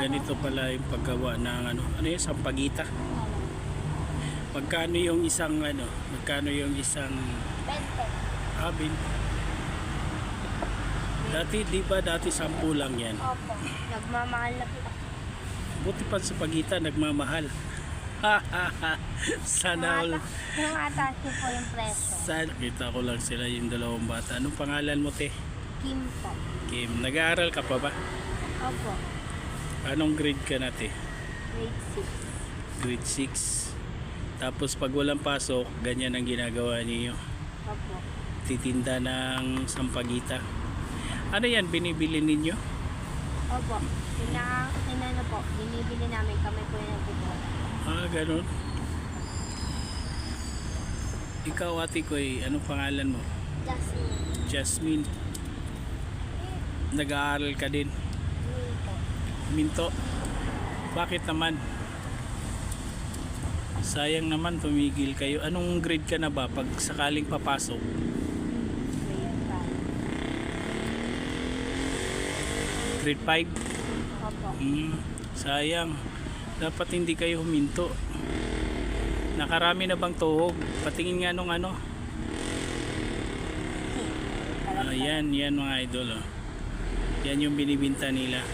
ganito pala yung paggawa ng ano, ano yung sampagita. Magkano yung isang ano, magkano yung isang Bente. abin? Dati, di ba dati sampu lang yan? Opo. Nagmamahal na po. Buti pa sa pagita, nagmamahal. Sana all. Niyo po yung presyo. Sana kita ko lang sila yung dalawang bata. Anong pangalan mo te? Kim po. Kim, nag-aaral ka pa ba? Opo. Anong grade ka na te? Grade 6. Grade 6. Tapos pag walang pasok, ganyan ang ginagawa niyo. Opo. Titinda ng sampagita. Ano yan binibili ninyo? Opo. Pina, pinano po, binibili namin kami po yung nagbubuhat. Ah, ganun. Ikaw ate ko anong pangalan mo? Jasmine. Jasmine. Nag-aaral ka din. Minto. Bakit naman? Sayang naman tumigil kayo. Anong grade ka na ba pag sakaling papasok? Grade 5. Grade 5? Opo. Hmm, sayang. Dapat hindi kayo huminto. Nakarami na bang tuhog? Patingin nga nung ano. Ah, yan, yan mga idol. Oh. Yan yung binibinta nila.